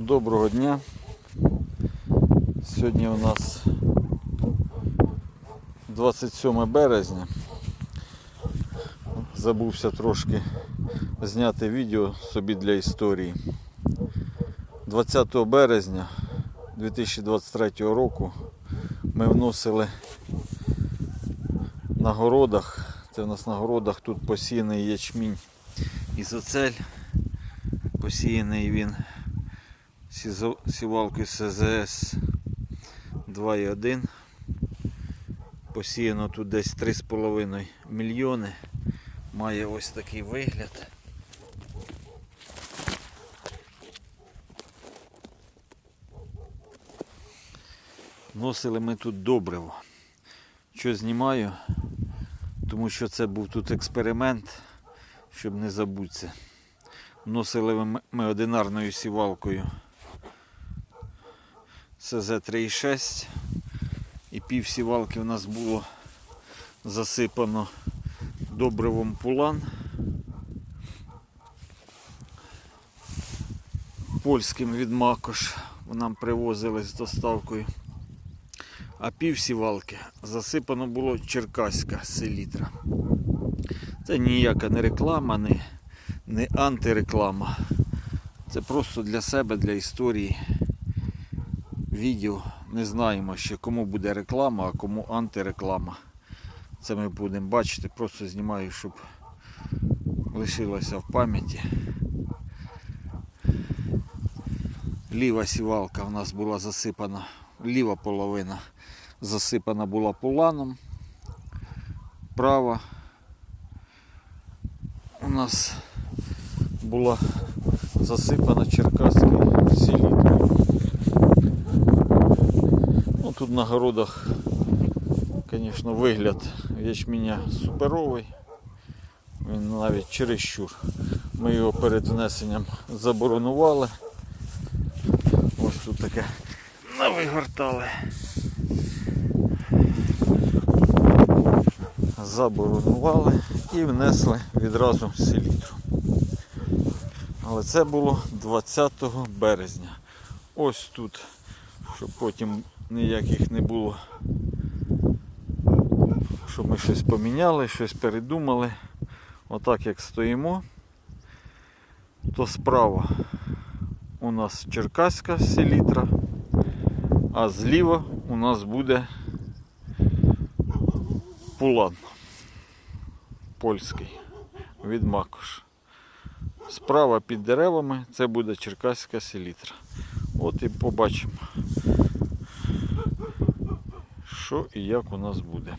Доброго дня. Сьогодні у нас 27 березня. Забувся трошки зняти відео собі для історії. 20 березня 2023 року ми вносили на городах, це в нас на городах тут посіяний ячмінь ізоцель. Посіяний він сівалкою СЗС 2,1. Посіяно тут десь 3,5 мільйони. Має ось такий вигляд. Носили ми тут добриво. Що знімаю? Тому що це був тут експеримент, щоб не забутися. Носили ми- одинарною сівалкою СЗ-3,6 і пів сівалки у нас було засипано добривом пулан. Польським від Макош нам привозили з доставкою. А пів сівалки засипано було черкаська селітра. Це ніяка не реклама, не, не антиреклама. Це просто для себе, для історії. Відео. Не знаємо ще кому буде реклама, а кому антиреклама. Це ми будемо бачити. Просто знімаю, щоб лишилося в пам'яті. Ліва сівалка у нас була засипана, ліва половина засипана була пуланом. Права у нас була засипана черкаською селітрою. Тут на городах, звісно, вигляд ячменя суперовий. Він навіть чересчур. Ми його перед внесенням заборонували. Ось тут таке навигортали. Заборонували і внесли відразу селітру. Але це було 20 березня. Ось тут, щоб потім ніяких не було, щоб ми щось поміняли, щось передумали. Отак як стоїмо, то справа у нас черкаська селітра, а зліва у нас буде пулан польський від Макош. Справа під деревами це буде черкаська селітра. От і побачимо, що і як у нас буде.